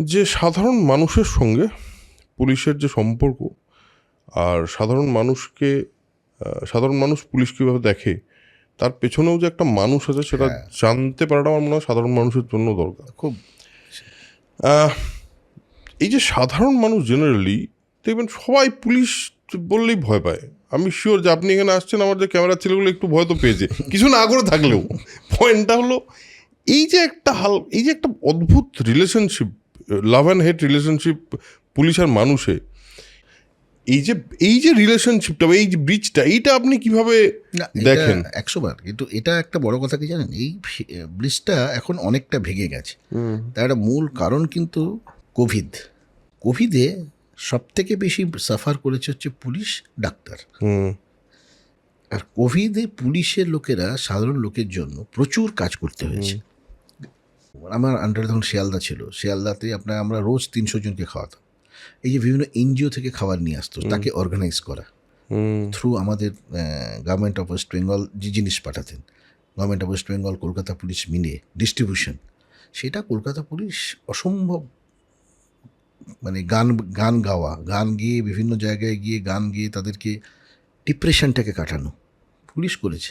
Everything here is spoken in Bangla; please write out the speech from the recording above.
যে সাধারণ মানুষের সঙ্গে পুলিশের যে সম্পর্ক আর সাধারণ মানুষকে সাধারণ মানুষ পুলিশ কীভাবে দেখে তার পেছনেও যে একটা মানুষ আছে সেটা জানতে পারাটা আমার মনে হয় সাধারণ মানুষের জন্য দরকার। খুব এই যে সাধারণ মানুষ জেনারেলি দেখবেন সবাই পুলিশ বললেই ভয় পায়। আমি শিওর যে আপনি এখানে আসছেন আমার যে ক্যামেরার ছেলেগুলো একটু ভয় তো পেয়েছে। কিছু না করে থাকলেও। পয়েন্টটা হলো এই যে একটা হাল এই যে একটা অদ্ভুত relationship love and hate relationship police আর মানুষে এই যে এই যে রিলেশনশিপটা এই যে ব্রিজটা এইটা আপনি কীভাবে দেখেন। একশো বার কিন্তু এটা একটা বড় কথা কি জানেন? এই ব্রিজটা এখন অনেকটা ভেঙে গেছে। তার একটা মূল কারণ কিন্তু কোভিড কোভিডে সব থেকে বেশি সাফার করেছে হচ্ছে পুলিশ ডাক্তার। হুম। আর কোভিডে পুলিশের লোকেরা সাধারণ লোকের জন্য প্রচুর কাজ করতে হয়েছে। আমার আন্ডারে তখন শিয়ালদা ছিল। শিয়ালদাতে আপনার আমরা রোজ তিনশো জনকে খাওয়াতাম। এই যে বিভিন্ন এনজিও থেকে খাবার নিয়ে আসতো তাকে অর্গানাইজ করা। থ্রু আমাদের গভর্নমেন্ট অফ ওয়েস্ট বেঙ্গল যে জিনিস পাঠাতেন government of West Bengal Kolkata police মিলে ডিস্ট্রিবিউশন সেটা কলকাতা পুলিশ অসম্ভব মানে গান গান গাওয়া গান গিয়ে বিভিন্ন জায়গায় গিয়ে গান গিয়ে তাদেরকে ডিপ্রেশনটাকে কাটানো। পুলিশ করেছে।